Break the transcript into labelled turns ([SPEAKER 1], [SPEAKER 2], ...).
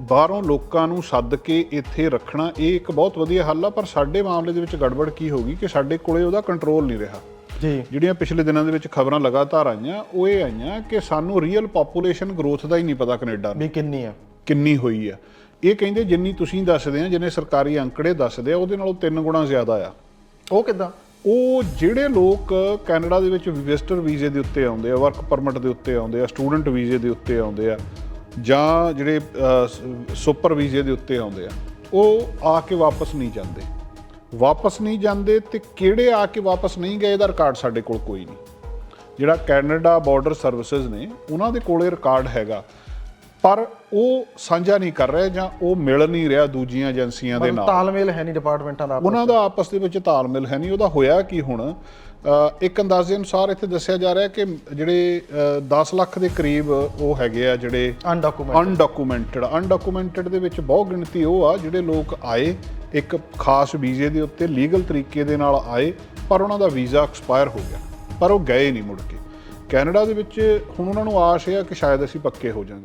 [SPEAKER 1] ਬਾਹਰੋਂ ਲੋਕਾਂ ਨੂੰ ਸੱਦ ਕੇ ਇੱਥੇ ਰੱਖਣਾ ਇਹ ਇੱਕ ਬਹੁਤ ਵਧੀਆ ਹੱਲ ਆ ਪਰ ਸਾਡੇ ਮਾਮਲੇ ਦੇ ਵਿੱਚ ਗੜਬੜ ਕੀ ਹੋ ਗਈ ਕਿ ਸਾਡੇ ਕੋਲੇ ਉਹਦਾ ਕੰਟਰੋਲ ਨਹੀਂ ਰਿਹਾ।
[SPEAKER 2] ਜੀ।
[SPEAKER 1] ਜਿਹੜੀਆਂ ਪਿਛਲੇ ਦਿਨਾਂ ਦੇ ਵਿੱਚ ਖਬਰਾਂ ਲਗਾਤਾਰ ਆਈਆਂ ਉਹ ਇਹ ਆਈਆਂ ਕਿ ਸਾਨੂੰ ਰੀਅਲ ਪੋਪੂਲੇਸ਼ਨ ਗਰੋਥ ਦਾ ਹੀ ਨਹੀਂ ਪਤਾ ਕੈਨੇਡਾ ਨੂੰ।
[SPEAKER 2] ਵੀ ਕਿੰਨੀ ਆ।
[SPEAKER 1] ਕਿੰਨੀ ਹੋਈ ਆ। ਇਹ ਕਹਿੰਦੇ ਜਿੰਨੀ ਤੁਸੀਂ ਦੱਸਦੇ ਆ ਜਿੰਨੇ ਸਰਕਾਰੀ ਅੰਕੜੇ ਦੱਸਦੇ ਆ ਉਹਦੇ ਨਾਲੋਂ ਤਿੰਨ ਗੁਣਾ ਜ਼ਿਆਦਾ ਆ।
[SPEAKER 2] ਉਹ ਕਿਦਾਂ?
[SPEAKER 1] ਉਹ ਜਿਹੜੇ ਲੋਕ ਕੈਨੇਡਾ ਦੇ ਵਿੱਚ ਵਿਜ਼ਟਰ ਵੀਜ਼ੇ ਦੇ ਉੱਤੇ ਆਉਂਦੇ ਆ ਵਰਕ ਪਰਮਿਟ ਦੇ ਉੱਤੇ ਆਉਂਦੇ ਆ ਸਟੂਡੈਂਟ ਵੀਜ਼ੇ ਦੇ ਉੱਤੇ ਆਉਂਦੇ ਆ ਜਾਂ ਜਿਹੜੇ ਸੁਪਰ ਵੀਜ਼ੇ ਦੇ ਉੱਤੇ ਆਉਂਦੇ ਆ, ਉਹ ਆ ਕੇ ਵਾਪਸ ਨਹੀਂ ਜਾਂਦੇ। ਵਾਪਸ ਨਹੀਂ ਜਾਂਦੇ ਤੇ ਕਿਹੜੇ ਆ ਕੇ ਵਾਪਸ ਨਹੀਂ ਗਏ ਇਹਦਾ ਰਿਕਾਰਡ ਸਾਡੇ ਕੋਲ ਕੋਈ ਨਹੀਂ। ਜਿਹੜਾ ਕੈਨੇਡਾ ਬਾਰਡਰ ਸਰਵਿਸਿਜ਼ ਨੇ, ਉਹਨਾਂ ਦੇ ਕੋਲੇ ਰਿਕਾਰਡ ਹੈਗਾ। ਪਰ ਉਹ ਸਾਂਝਾ ਨਹੀਂ ਕਰ ਰਹੇ ਜਾਂ ਉਹ ਮਿਲ ਨਹੀਂ ਰਿਹਾ ਦੂਜੀਆਂ ਏਜੰਸੀਆਂ ਦੇ ਨਾਲ।
[SPEAKER 2] ਤਾਲਮੇਲ ਹੈ ਨਹੀਂ ਡਿਪਾਰਟਮੈਂਟਾਂ ਦਾ
[SPEAKER 1] ਉਹਨਾਂ ਦਾ ਆਪਸ ਦੇ ਵਿੱਚ ਤਾਲਮੇਲ ਹੈ ਨਹੀਂ ਉਹਦਾ ਹੋਇਆ ਕੀ ਹੁਣ? ਇੱਕ ਅੰਦਾਜ਼ੇ ਅਨੁਸਾਰ ਇੱਥੇ ਦੱਸਿਆ ਜਾ ਰਿਹਾ ਕਿ ਜਿਹੜੇ ਅ, 10 ਲੱਖ ਦੇ ਕਰੀਬ ਉਹ ਹੈਗੇ ਆ ਜਿਹੜੇ
[SPEAKER 2] ਅਨਡਾਕੂਮੈਂਟ
[SPEAKER 1] ਅਨਡਾਕੂਮੈਂਟਡ ਅਨਡਾਕੂਮੈਂਟਡ ਦੇ ਵਿੱਚ ਬਹੁਤ ਗਿਣਤੀ ਉਹ ਆ ਜਿਹੜੇ ਲੋਕ ਆਏ ਇੱਕ ਖਾਸ ਵੀਜ਼ੇ ਦੇ ਉੱਤੇ ਲੀਗਲ ਤਰੀਕੇ ਦੇ ਨਾਲ ਆਏ ਪਰ ਉਹਨਾਂ ਦਾ ਵੀਜ਼ਾ ਐਕਸਪਾਇਰ ਹੋ ਗਿਆ ਪਰ ਉਹ ਗਏ ਨਹੀਂ ਮੁੜ ਕੇ। ਕੈਨੇਡਾ ਦੇ ਵਿੱਚ ਹੁਣ ਉਹਨਾਂ ਨੂੰ ਆਸ ਹੈ ਕਿ ਸ਼ਾਇਦ ਅਸੀਂ ਪੱਕੇ ਹੋ ਜਾਵਾਂਗੇ।